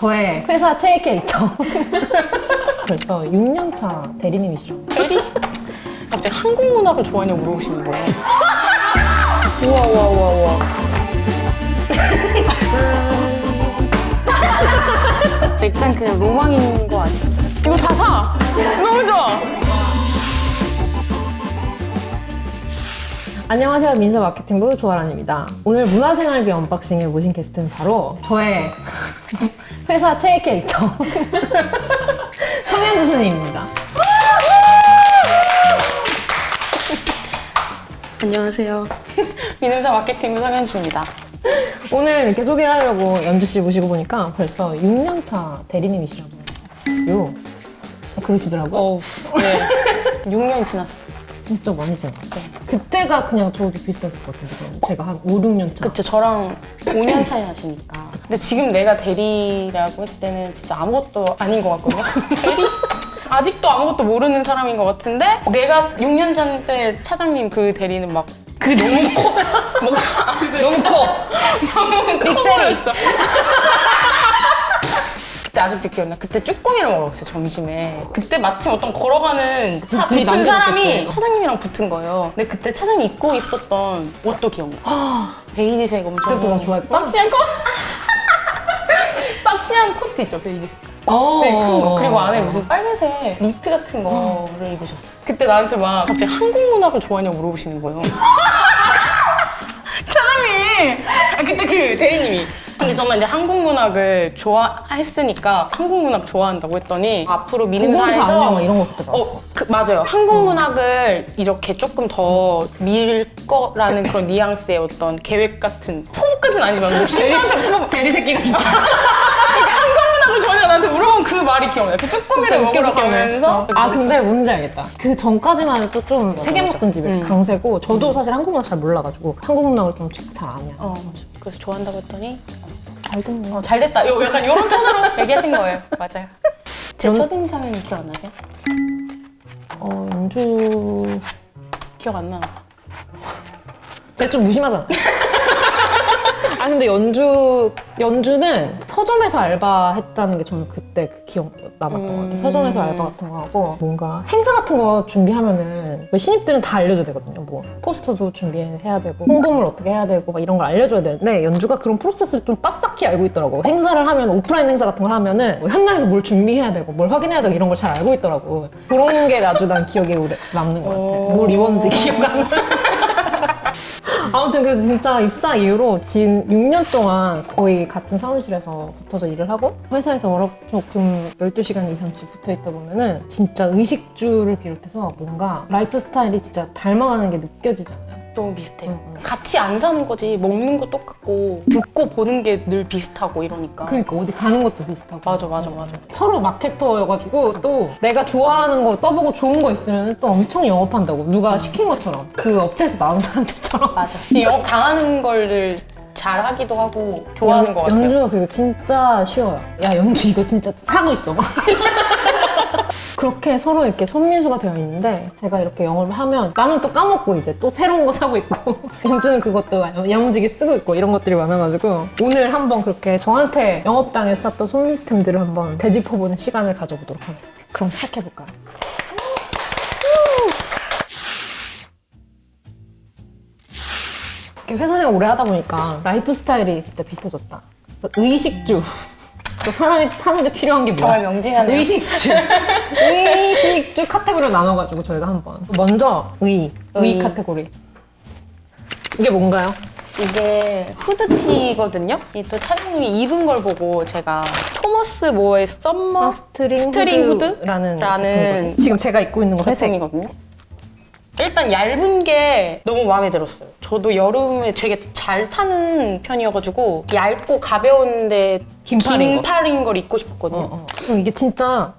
저의 회사 최애 캐릭터. 벌써 6년차 대리님이시라고. 갑자기 한국 문학을 좋아하냐고 물어보시는 거예요. 우와, 우와, 우와, 우와. 맥잔 그냥 로망인 거 아시죠? 이거 다 사! 너무 좋아! 안녕하세요. 민서 마케팅부 조아란입니다. 오늘 문화생활비 언박싱에 모신 게스트는 바로 저의 회사 최애 캐릭터. 성현주 선생님입니다. 안녕하세요. 미능사 마케팅부 성현주입니다. 오늘 이렇게 소개를 하려고 연주 씨 모시고 보니까 벌써 6년차 대리님이시라고. 요. 그러시더라고요. 어우, 네. 6년이 지났어. 진짜 많이 지났어요. 그때가 그냥 저도 비슷했을 것 같은데. 제가 한 5, 6년 차. 그쵸, 저랑 5년 차이 나시니까. 근데 지금 내가 대리라고 했을 때는 진짜 아무것도 아닌 것 같거든요. 대리? 아직도 아무것도 모르는 사람인 것 같은데 내가 6년 전 때 차장님 그 대리는 막 그 너무 커. 뭔가 너무 커. 너무 커 보였어. 그때 아직도 기억나. 그때 쭈꾸미를 먹으러 갔어요, 점심에. 그때 마침 어떤 걸어가는 차 둘이 붙은 사람이 남겨졌겠지. 차장님이랑 붙은 거예요. 근데 그때 차장님 입고 있었던 옷도 기억나. 베이지색 엄청. 그때부터 나 좋아했다? 박시한 코? 박시한 코트 있죠, 베이지색. 어. 되게 큰 거. 그리고 안에 무슨 빨간색 니트 같은 거를 입으셨어. 그때 나한테 막 갑자기 한국 문학을 좋아하냐고 물어보시는 거예요. 사장님! 아, 그때 그 대리님이. 근데 정말 이제 한국 문학을 좋아했으니까 한국 문학 좋아한다고 했더니 앞으로 공공사 안녕 이런 나왔어. 어, 그, 맞아요. 한국 문학을 이렇게 조금 더 밀 거라는 그런 뉘앙스의 어떤 계획 같은 포부까지는 아니지만 뭐 심사한테 대리 새끼가 진짜. 한국 문학을 전혀 나한테 물어본 그 말이 기억나요. 그 쭈꾸미를 먹으러 가면서 아 근데 뭔지 알겠다. 그 전까지만 해도 좀 맞아. 먹던 집이 음. 강세고 저도 사실 한국 문화 잘 몰라가지고 한국 문화를 좀잘 아냐. 어. 그래서 좋아한다고 했더니 잘 듣네. 어, 잘 됐다. 요, 약간 이런 톤으로 얘기하신 거예요. 맞아요. 제 연- 첫인상은 기억 안 나세요? 어 연주. 기억 안 나. 내가 좀 무심하잖아. 아 근데 연주 연주는 서점에서 알바했다는 게 저는 그때 그 기억 남았던 것 같아요. 음. 서점에서 알바 같은 거 하고 뭔가 행사 같은 거 준비하면은 왜 신입들은 다 알려줘야 되거든요. 뭐 포스터도 준비해야 되고 홍보물 어떻게 해야 되고 막 이런 걸 알려줘야 되는데 연주가 그런 프로세스를 좀 빠삭히 알고 있더라고. 행사를 하면 오프라인 행사 같은 걸 하면은 뭐 현장에서 뭘 준비해야 되고 뭘 확인해야 되고 이런 걸 잘 알고 있더라고. 그런 게 아주 난 기억에 오래 남는 것 같아. 오. 뭘 입었는지 기억 안 나. 아무튼 그래서 진짜 입사 이후로 지금 6년 동안 거의 같은 사무실에서 붙어서 일을 하고 회사에서 월화조금 12시간 이상씩 붙어 있다 보면은 진짜 의식주를 비롯해서 뭔가 라이프 스타일이 진짜 닮아가는 게 느껴지잖아요. 너무 비슷해요. 응, 응. 같이 안 사는 거지. 먹는 거 똑같고 듣고 보는 게 늘 비슷하고 이러니까. 그러니까 어디 가는 것도 비슷하고. 맞아, 맞아, 맞아. 서로 마케터여가지고 또 내가 좋아하는 거 떠보고 좋은 거 있으면 또 엄청 영업한다고 누가 시킨 것처럼 그 업체에서 나온 사람들처럼 맞아. 이 영업 당하는 거를 잘 하기도 하고 좋아하는 연- 것 같아요. 연주가 그리고 진짜 쉬워요. 야 연주 이거 진짜 사고 있어. 그렇게 서로 이렇게 손민수가 되어 있는데 제가 이렇게 영업을 하면 나는 또 까먹고 이제 또 새로운 거 사고 있고 연주는 그것도 야무지게 쓰고 있고 이런 것들이 많아가지고 오늘 한번 그렇게 저한테 영업당에서 샀던 손미스템들을 한번 되짚어보는 시간을 가져보도록 하겠습니다. 그럼 시작해볼까요? 회사 생활 오래 하다 보니까 라이프 스타일이 진짜 비슷해졌다. 그래서 의식주. 또 사람이 사는데 필요한 게 뭐야? 정말 명진하네요. 의식주. 의식주 카테고리로 나눠가지고 저희가 한번. 먼저 의. 의, 의. 카테고리. 이게 뭔가요? 이게 후드티거든요. 이또 차장님이 입은 걸 보고 제가 토머스 모어의 썸머 스트링, 스트링 후드 라는 라는 제품이거든요. 지금 제가 입고 있는 거 회색. 제품이거든요. 일단 얇은 게 너무 마음에 들었어요. 저도 여름에 되게 잘 타는 편이어가지고 얇고 가벼운데 긴 팔인 거. 팔인 걸 입고 싶었거든요. 어, 어. 그리고 이게 진짜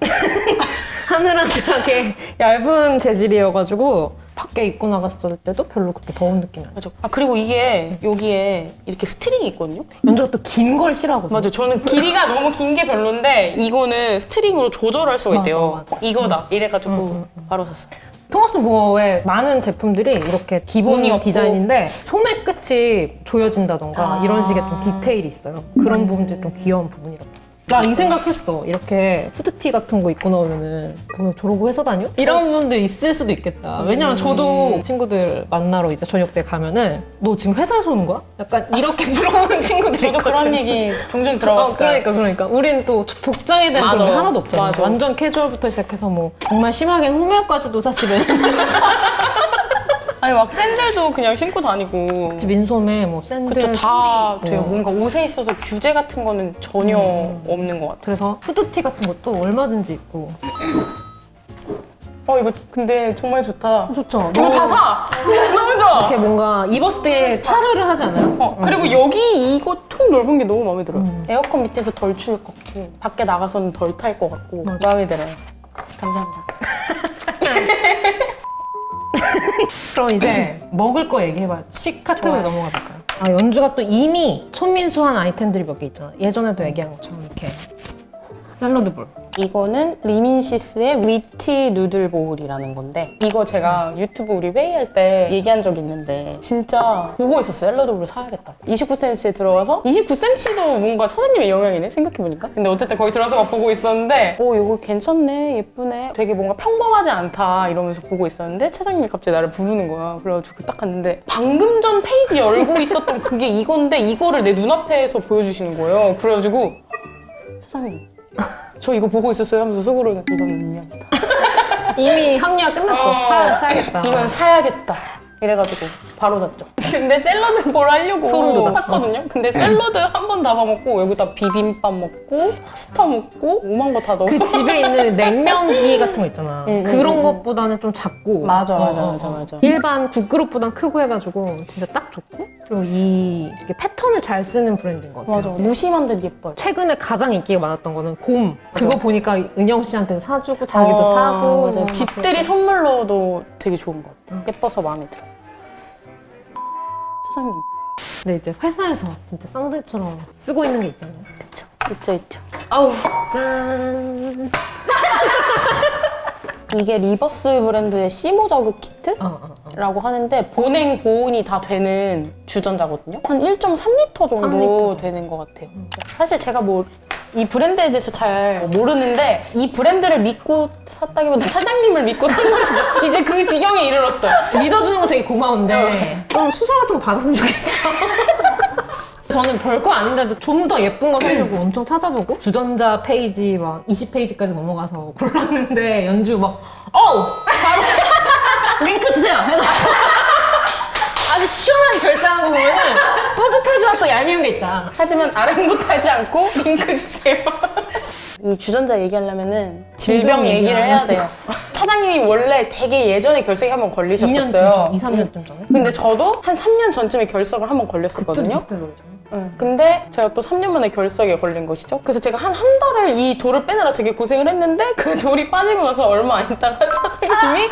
하늘하늘하게 얇은 재질이어가지고 밖에 입고 나갔을 때도 별로 그렇게 더운 느낌이 안 나요. 맞아. 아 그리고 이게 여기에 이렇게 스트링이 있거든요. 연주가 또 긴 걸 싫어하거든요. 맞아. 저는 길이가 너무 긴 게 별론데 이거는 스트링으로 조절할 수가 맞아, 있대요. 맞아. 이거다. 이래가지고 음, 음, 바로 샀어요. 토마스 무어의 많은 제품들이 이렇게 기본. 디자인인데 소매 끝이 조여진다던가 아. 이런 식의 좀 디테일이 있어요. 그런 부분들이 좀 귀여운 부분이라고. 나 이 생각했어. 이렇게 후드티 같은 거 입고 나오면은 뭐 저러고 회사 다녀? 이런 분들 있을 수도 있겠다. 왜냐면 저도 친구들 만나러 이제 저녁 때 가면은 너 지금 회사에서 오는 거야? 약간 이렇게 물어보는 친구들이 저도 그런 있거든. 얘기 종종 어, 들어봤어요. 그러니까 그러니까 우리는 또 복장에 대한 맞아. 게 하나도 없잖아. 맞아. 완전 캐주얼부터 시작해서 뭐 정말 심하게 후면까지도 사실은 아니 막 샌들도 그냥 신고 다니고. 민소매 뭐 샌들 그쵸 다 돼요. 뭐. 뭔가 옷에 있어서 규제 같은 거는 전혀 음. 없는 것 같아요. 그래서 후드티 같은 것도 얼마든지 입고 어 이거 근데 정말 좋다. 좋죠. 이거 다 사. 너무 좋아. 이렇게 뭔가 입었을 때 차르르 하지 않아요? 어, 그리고 여기 이거 통 넓은 게 너무 마음에 들어요. 음. 에어컨 밑에서 덜 추울 것 같고 밖에 나가서는 덜 탈 것 같고. 마음에 들어요. 감사합니다. 그럼 이제 먹을 거 얘기해봐요. 식 카테고리 좋아요. 넘어가 볼까요? 아, 연주가 또 이미 손민수한 아이템들이 몇 개 있잖아. 예전에도 얘기한 것처럼 이렇게 샐러드 볼. 이거는 리민시스의 위티 누들 보울이라는 건데 이거 제가 유튜브 우리 회의할 때 얘기한 적이 있는데 진짜 보고 있었어요 샐러드볼을 사야겠다. 29cm에 들어가서 29cm도 뭔가 사장님의 영향이네 생각해보니까. 근데 어쨌든 거기 들어서 막 보고 있었는데 오 이거 괜찮네 예쁘네. 되게 뭔가 평범하지 않다 이러면서 보고 있었는데 차장님이 갑자기 나를 부르는 거야. 그래가지고 딱 갔는데 방금 전 페이지 열고 있었던 그게 이건데 이거를 내 눈앞에서 보여주시는 거예요. 그래가지고 사장님 저 이거 보고 있었어요 하면서 속으로는 이건 운명이다. 이미 합리화 끝났어. 어. 사, 사야겠다. 이건 사야겠다. 이래가지고 바로 샀죠. 근데 샐러드 볼 하려고 소름 돋았어. 샀거든요. 근데 샐러드 한 번 다 먹고 여기다 비빔밥 먹고 파스타 먹고 오만 거 다 넣어서 그 집에 있는 냉면기 같은 거 있잖아. 응, 응, 그런 응, 것보다는 좀 작고. 맞아, 맞아, 어, 맞아, 어. 맞아. 일반 국그릇보단 크고 해가지고 진짜 딱 좋고. 그리고 이 이게 패턴을 잘 쓰는 브랜드인 것 같아요. 맞아 무심한데 예뻐요. 최근에 가장 인기가 많았던 거는 곰. 그거 보니까 은영 씨한테 사주고 자기도 어, 사고. 맞아요. 막 집들이 선물로도 되게 좋은 것 같아요. 예뻐서 마음에 들어. 사장님 근데 이제 회사에서 진짜 쌍들처럼 쓰고 있는 게 있잖아요. 있죠, 있죠, 있죠. 아우 짠. 이게 리버스 브랜드의 시모 자극 키트? 어, 어, 어. 라고 하는데 보냉 보온이 다 되는 주전자거든요. 한 1.3리터 정도 3리터. 되는 것 같아요. 사실 제가 뭐 이 브랜드에 대해서 잘 모르는데 이 브랜드를 믿고 샀다기보다 사장님을 믿고 산 것이죠. 이제 그 지경에 이르렀어요. 믿어주는 거 되게 고마운데 좀 수술 같은 거 받았으면 좋겠어. 저는 별거 아닌데도 좀 더 예쁜 거 사려고 엄청 찾아보고 주전자 페이지 막 20페이지까지 넘어가서 골랐는데 연주 막 어우! 바로 링크 주세요! 해가지고 아주 시원하게 결제하는 거 보면은 뿌듯하지만 또 얄미운 게 있다. 하지만 아랑곳하지 않고 링크 주세요. 이 주전자 얘기하려면은 질병 질병 얘기를 얘기를 해야 안 돼요. 사장님이 원래 되게 예전에 결석이 한번 2년 걸리셨었어요. 전, 2, 3년쯤 전에. 근데 저도 한 3년 전쯤에 결석을 한번 그때도 걸렸었거든요. 응. 근데 제가 또 3년 만에 결석에 걸린 것이죠. 그래서 제가 한 한 달을 이 돌을 빼느라 되게 고생을 했는데 그 돌이 빠지고 나서 얼마 안 있다가 차장님이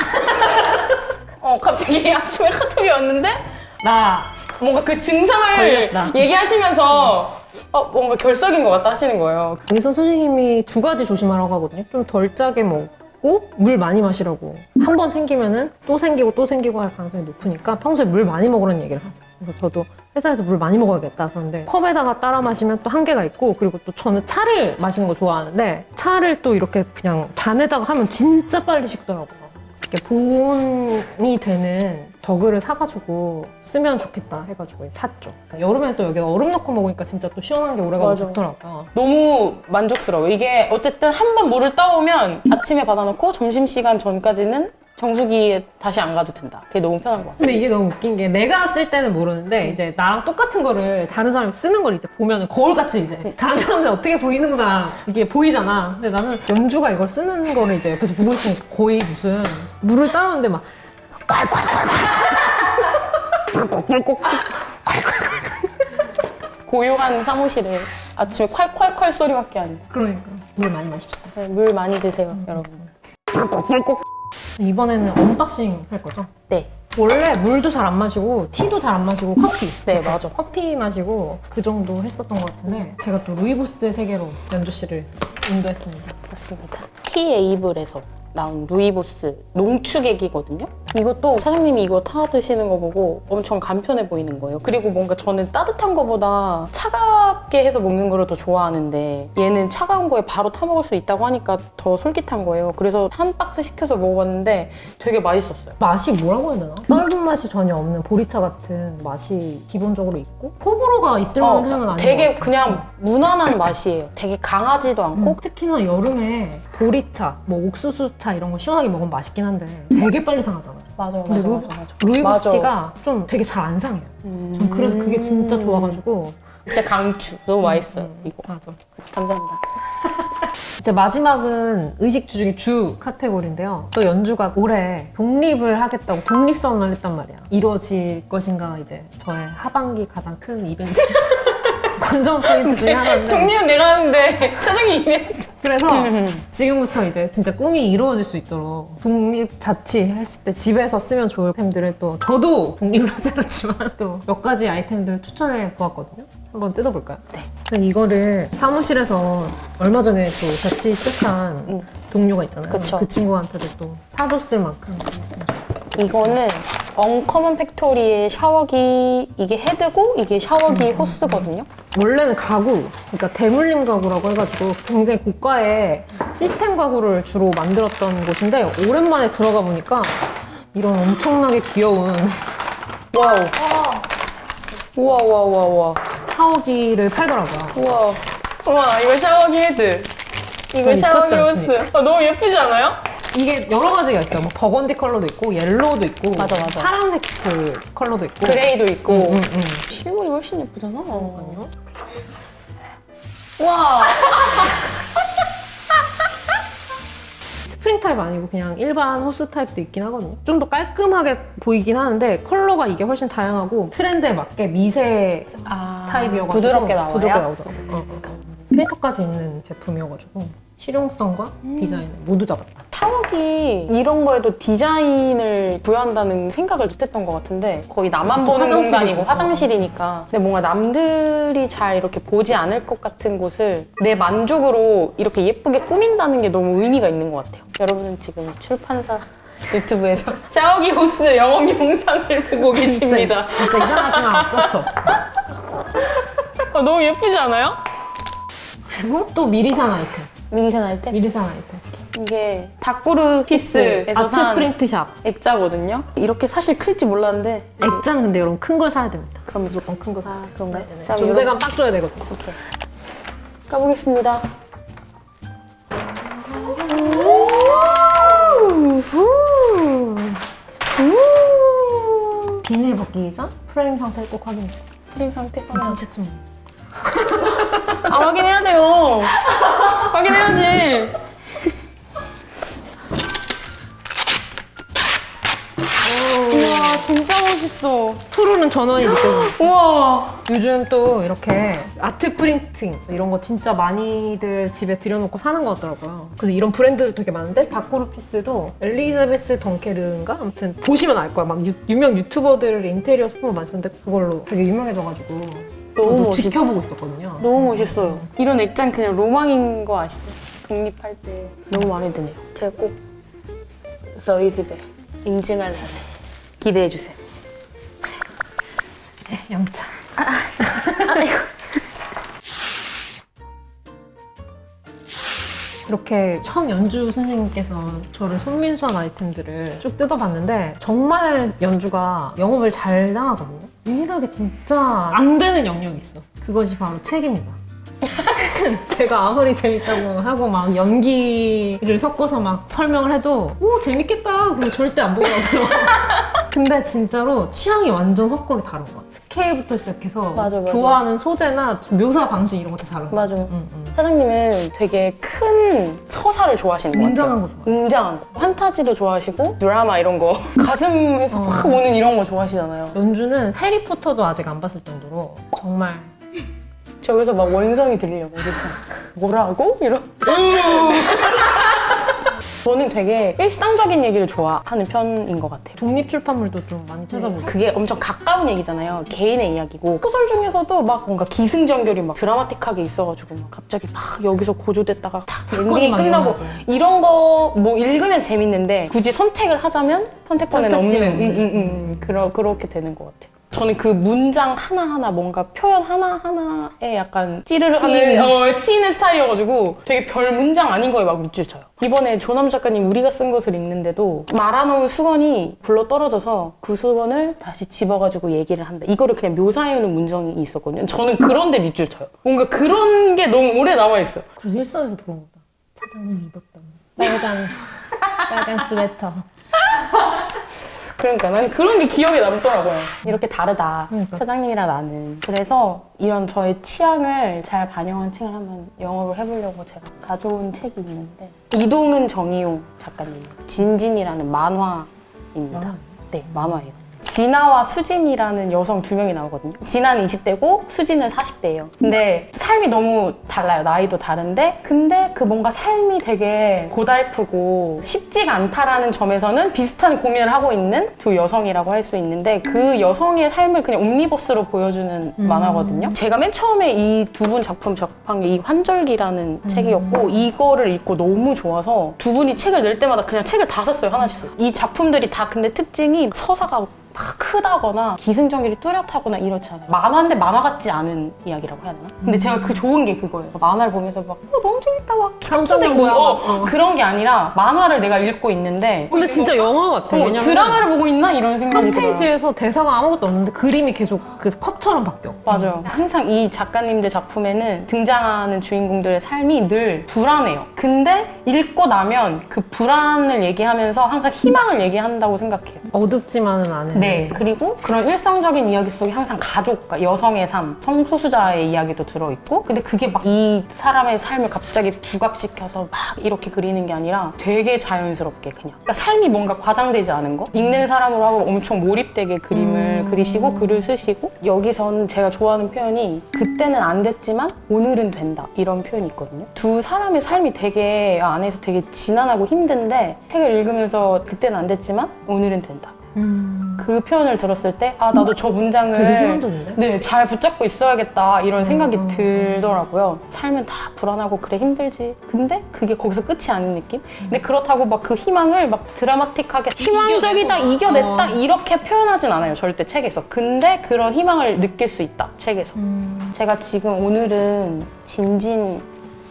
어 갑자기 아침에 카톡이 왔는데 나 뭔가 그 증상을 걸렸다. 얘기하시면서 어 뭔가 결석인 것 같다 하시는 거예요. 여기서 선생님이 두 가지 조심하라고 하거든요. 좀 덜 짜게 먹고 물 많이 마시라고. 한 번 생기면은 또 생기고 또 생기고 할 가능성이 높으니까 평소에 물 많이 먹으라는 얘기를 하세요. 그래서 저도 회사에서 물 많이 먹어야겠다. 그런데 컵에다가 따라 마시면 또 한계가 있고 그리고 또 저는 차를 마시는 거 좋아하는데 차를 또 이렇게 그냥 잔에다가 하면 진짜 빨리 식더라고요. 이렇게 보온이 되는 저그를 사가지고 쓰면 좋겠다 해가지고 샀죠. 여름에 또 여기 얼음 넣고 먹으니까 진짜 또 시원한 게 오래가고 맞아. 좋더라고요. 너무 만족스러워요. 이게 어쨌든 한 번 물을 떠오면 아침에 받아놓고 점심시간 전까지는 정수기에 다시 안 가도 된다. 그게 너무 편한 것 같아요. 근데 이게 너무 웃긴 게 내가 쓸 때는 모르는데 이제 나랑 똑같은 거를 다른 사람이 쓰는 걸 이제 보면은 거울같이 이제 다른 사람들 어떻게 보이는구나 이게 보이잖아. 근데 나는 연주가 이걸 쓰는 거를 이제 옆에서 보고 있으니까 거의 무슨 물을 따르는데 막 꿀꺽꿀꺽 고요한 사무실에 아침에 콸콸콸 소리밖에 안. 그러니까 물 많이 마십시다. 네, 물 많이 드세요, 여러분. 꿀꺽꿀꺽 이번에는 언박싱 할 거죠? 네. 원래 물도 잘 안 마시고 티도 잘 안 마시고 커피 네, 맞아. 커피 마시고 그 정도 했었던 것 같은데 제가 또 루이보스의 세계로 연주 씨를 인도했습니다. 맞습니다. 티 에이블에서 나온 루이보스 농축액이거든요. 이것도 사장님이 이거 타 드시는 거 보고 엄청 간편해 보이는 거예요. 그리고 뭔가 저는 따뜻한 거보다 차갑게 해서 먹는 거를 더 좋아하는데 얘는 차가운 거에 바로 타 먹을 수 있다고 하니까 더 솔깃한 거예요. 그래서 한 박스 시켜서 먹어봤는데 되게 맛있었어요. 맛이 뭐라고 해야 되나? 떫은 맛이 전혀 없는 보리차 같은 맛이 기본적으로 있고 호불호가 있을 만한 향은 어, 되게. 그냥 무난한 맛이에요. 되게 강하지도 않고 음, 특히나 여름에 보리차, 뭐 옥수수차 이런 거 시원하게 먹으면 맛있긴 한데 되게 빨리 상하잖아요. 맞아 근데 루- 맞아. 루이보스티가 좀 되게 잘 안 상해요. 전 그래서 그게 진짜 좋아가지고 진짜 강추. 너무 맛있어요. 음, 이거. 맞아. 감사합니다. 이제 마지막은 의식주 중에 주 카테고리인데요. 또 연주가 올해 독립을 하겠다고 독립선언을 했단 말이야. 이루어질 것인가 이제 저의 하반기 가장 큰 이벤트. 관전 포인트 중에 하나인데. 독립은 내가 하는데 차장님 이벤트. 그래서 지금부터 이제 진짜 꿈이 이루어질 수 있도록 독립 자취했을 때 집에서 쓰면 좋을 템들을 또 저도 독립을 하지 않았지만 또 몇 가지 아이템들을 추천해 보았거든요. 한번 뜯어볼까요? 네. 이거를 사무실에서 얼마 전에 또 자취 시작한 음. 동료가 있잖아요. 그쵸. 그 친구한테도 또 사줬을 만큼 이거는 언커먼 팩토리의 샤워기 이게 헤드고 이게 샤워기 호스거든요. 원래는 가구, 그러니까 대물림 가구라고 해가지고 굉장히 고가의 시스템 가구를 주로 만들었던 곳인데 오랜만에 들어가 보니까 이런 엄청나게 귀여운 와우. 우와 우와 우와 우와. 샤워기를 팔더라고요. 우와. 우와 이거 샤워기 헤드. 이거 전 샤워기 미쳤지 호스. 않습니까? 아, 너무 예쁘지 않아요? 이게 여러 가지가 있어요. 뭐 버건디 컬러도 있고 옐로우도 있고 맞아, 맞아. 파란색 그 컬러도 있고 그레이도 있고. 응, 응, 응. 실물이 훨씬 예쁘잖아. 와. 스프링 타입 아니고 그냥 일반 호스 타입도 있긴 하거든요. 좀 더 깔끔하게 보이긴 하는데 컬러가 이게 훨씬 다양하고 트렌드에 맞게 미세 아, 타입이어가지고 부드럽게 나와요. 부드럽게 나오더라고요. 어, 어, 어. 필터까지 있는 제품이어가지고 실용성과 음. 디자인을 모두 잡았다. 샤워기 이런 거에도 디자인을 부여한다는 생각을 못했던 것 같은데 거의 나만 보는 화장실이니까. 공간이고 화장실이니까 근데 뭔가 남들이 잘 이렇게 보지 않을 것 같은 곳을 내 만족으로 이렇게 예쁘게 꾸민다는 게 너무 의미가 있는 것 같아요 여러분은 지금 출판사 유튜브에서 샤워기 호스 영업 영상을 보고 계십니다 진짜 이상하지만 어쩔 수 없어. 아, 너무 예쁘지 않아요? 그리고 또 미리산 아이템. 미니산 할 때? 미리산 아이템. 이게 다꾸르 피스에서 산 프린트샵. 액자거든요 이렇게 사실 클지 몰랐는데 액자는 근데 여러분 큰 걸 사야 됩니다. 그럼 무조건 큰 거 사. 아 그런가요? 네 네. 자, 그럼 존재감 딱 줘야 되거든요. 이렇게 까보겠습니다. 비닐 벗기기 전 프레임 상태 꼭 확인해. 프림 상태 괜찮겠지 뭐. 아 확인해야 돼요. 확인해야지. 우와 진짜 멋있어. 프로는 전원이 느껴져. 우와. 요즘 또 이렇게 아트 프린팅 이런 거 진짜 많이들 집에 들여놓고 사는 것 같더라고요. 그래서 이런 브랜드도 되게 많은데 다꾸르 피스도 엘리자베스 덩케르인가 아무튼 보시면 알 거야. 막 유, 유명 유튜버들 인테리어 소품을 많이 쓰는데 그걸로 되게 유명해져가지고 너무 저도 멋있. 지켜보고 있었거든요. 너무 멋있어요. 이런 액장 그냥 로망인 거 아시죠? 독립할 때 너무 마음에 드네요. 제가 꼭 저희 집에 인증할 날을 기대해 주세요. 네, 영차. 이렇게 첫 연주 선생님께서 저를 손민수한 아이템들을 쭉 뜯어봤는데 정말 연주가 영업을 잘 당하거든요. 유일하게 진짜 안 되는 영역이 있어. 그것이 바로 책입니다. 제가 아무리 재밌다고 하고 막 연기를 섞어서 막 설명을 해도 오 재밌겠다 그리고 절대 안 보더라고요. 근데 진짜로 취향이 완전 확고하게 다른 거야. 스케일부터 시작해서 맞아, 맞아. 좋아하는 소재나 묘사 방식 이런 거다 다른 거야. 맞아요. 응, 응. 사장님은 되게 큰 서사를 좋아하시는 것 같아요. 웅장한 거 좋아해. 웅장한 거. 판타지도 좋아하시고 드라마 이런 거 가슴에서 어. 확 오는 이런 거 좋아하시잖아요. 연주는 해리포터도 아직 안 봤을 정도로 정말 저기서 막 원성이 들리려고 뭐라고? 이런 저는 되게 일상적인 얘기를 좋아하는 편인 것 같아요. 독립 출판물도 좀 많이 찾아보고. 그게 엄청 가까운 얘기잖아요. 개인의 이야기고 소설 중에서도 막 뭔가 기승전결이 막 드라마틱하게 있어가지고 막 갑자기 막 여기서 고조됐다가 탁 엔딩이 막 끝나고 일어나고. 이런 거 뭐 읽으면 재밌는데 굳이 선택을 하자면 선택권에는 선택지는 없는 음, 없는. 음, 음, 그러, 그렇게 되는 것 같아요. 저는 그 문장 하나하나 뭔가 표현 하나하나에 약간 찌르르. 하는 어, 치이는 스타일이어가지고 되게 별 문장 아닌 거에 막 밑줄 쳐요. 이번에 조남 작가님 우리가 쓴 것을 읽는데도 말아놓은 수건이 굴러 떨어져서 그 수건을 다시 집어가지고 얘기를 한다. 이거를 그냥 묘사해오는 문장이 있었거든요. 저는 그런데 밑줄 쳐요. 뭔가 그런 게 너무 오래 남아있어요. 그래서 일선에서도 그런 거다. 사장님 입었던 빨간 빨간 스웨터. 그러니까 난 그런 게 기억에 남더라고요. 이렇게 다르다. 그러니까. 사장님이랑 나는. 그래서 이런 저의 취향을 잘 반영한 책을 한번 영어로 해보려고 제가 가져온 책이 있는데 이동은 정의용 작가님 진진이라는 만화입니다. 만화? 네, 만화예요. 진아와 수진이라는 여성 두 명이 나오거든요. 진아는 20대고 수진은 40대예요. 근데 삶이 너무 달라요. 나이도 다른데 근데 그 뭔가 삶이 되게 고달프고 쉽지가 않다라는 점에서는 비슷한 고민을 하고 있는 두 여성이라고 할 수 있는데 그 여성의 삶을 그냥 옴니버스로 보여주는 만화거든요. 제가 맨 처음에 이 두 분 작품 접한 게 이 환절기라는 책이었고 이거를 읽고 너무 좋아서 두 분이 책을 낼 때마다 그냥 책을 다 샀어요 하나씩. 이 작품들이 다 근데 특징이 서사가 막 크다거나 기승전결이 뚜렷하거나 이렇지 않아요. 만화인데 만화 같지 않은 이야기라고 해야 되나? 근데 제가 그 좋은 게 그거예요. 만화를 보면서 막 어, 너무 재밌다 막 되고 뭐야, 어, 막. 어. 그런 게 아니라 만화를 내가 읽고 있는데 근데 진짜 영화 같아. 어, 왜냐면 드라마를 보고 있나 이런 생각이 한 들어요. 페이지에서 대사가 아무것도 없는데 그림이 계속 그 컷처럼 바뀌어. 맞아요. 항상 이 작가님들 작품에는 등장하는 주인공들의 삶이 늘 불안해요. 근데 읽고 나면 그 불안을 얘기하면서 항상 희망을 얘기한다고 생각해요. 어둡지만은 않은. 네. 그리고 그런 일상적인 이야기 속에 항상 가족과 여성의 삶, 성소수자의 이야기도 들어있고, 근데 그게 막 이 사람의 삶을 갑자기 부각시켜서 막 이렇게 그리는 게 아니라 되게 자연스럽게 그냥. 그러니까 삶이 뭔가 과장되지 않은 거? 읽는 사람으로 하고 엄청 몰입되게 그림을 그리시고 글을 쓰시고, 여기서는 제가 좋아하는 표현이 그때는 안 됐지만 오늘은 된다. 이런 표현이 있거든요. 두 사람의 삶이 되게 안에서 되게 지난하고 힘든데 책을 읽으면서 그때는 안 됐지만 오늘은 된다. 음. 그 표현을 들었을 때, 아, 나도 저 문장을. 네, 잘 붙잡고 있어야겠다. 이런 생각이 음. 들더라고요. 삶은 다 불안하고, 그래, 힘들지. 근데 그게 거기서 끝이 아닌 느낌? 근데 그렇다고 막 그 희망을 막 드라마틱하게 희망적이다. 이겨냈다, 어. 이렇게 표현하진 않아요. 절대 책에서. 근데 그런 희망을 느낄 수 있다. 책에서. 음. 제가 지금 오늘은 진진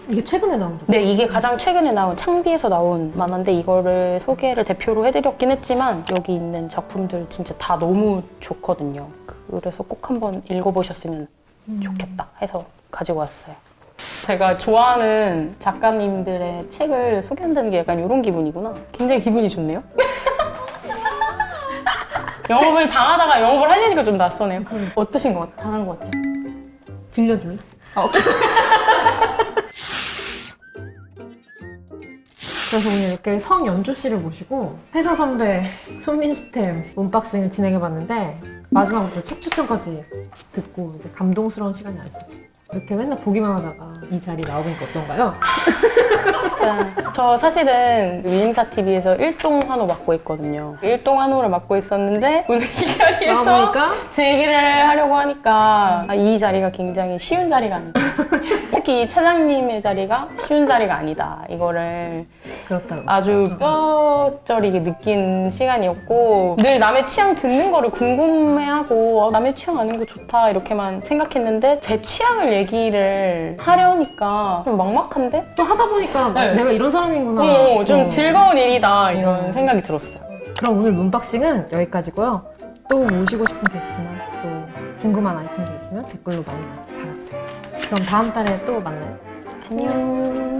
이게 최근에 나온 적. 네, 이게 가장 최근에 나온 창비에서 나온 만화인데 이거를 소개를 대표로 해드렸긴 했지만 여기 있는 작품들 진짜 다 너무 좋거든요. 그래서 꼭 한번 읽어보셨으면 좋겠다 해서 가지고 왔어요. 제가 좋아하는 작가님들의 책을 소개한다는 게 약간 이런 기분이구나. 굉장히 기분이 좋네요. 영업을 당하다가 영업을 하려니까 좀 낯서네요. 어떠신 것 같아요? 당한 것 같아요? 빌려줄래? 그래서 오늘 이렇게 성연주 씨를 모시고 회사 선배 손민수템 언박싱을 진행해봤는데 마지막으로 책 추천까지 듣고 이제 감동스러운 시간이 알 수 없습니다. 이렇게 맨날 보기만 하다가 이 자리 나오니까 어떤가요? 저 사실은 위임사 TV에서 일동 한호 맡고 있거든요. 일동 한호를 맡고 있었는데 오늘 이 자리에서 나오니까 제 얘기를 하려고 하니까 아, 이 자리가 굉장히 쉬운 자리가 아니다. 특히 이 차장님의 자리가 쉬운 자리가 아니다. 이거를 그렇다고. 아주 뼈저리게 느낀 시간이었고 늘 남의 취향 듣는 거를 궁금해하고 어, 남의 취향 아는 거 좋다 이렇게만 생각했는데 제 취향을 얘기를 하려니까 좀 막막한데? 또 하다 보니까 네. 내가 이런 사람이구나. 어, 좀 어. 즐거운 일이다 이런 음. 생각이 들었어요. 그럼 오늘 문박싱은 여기까지고요. 또 모시고 싶은 게스트나 또 궁금한 아이템도 있으면 댓글로 많이 달아주세요. 그럼 다음 달에 또 만나요. 안녕.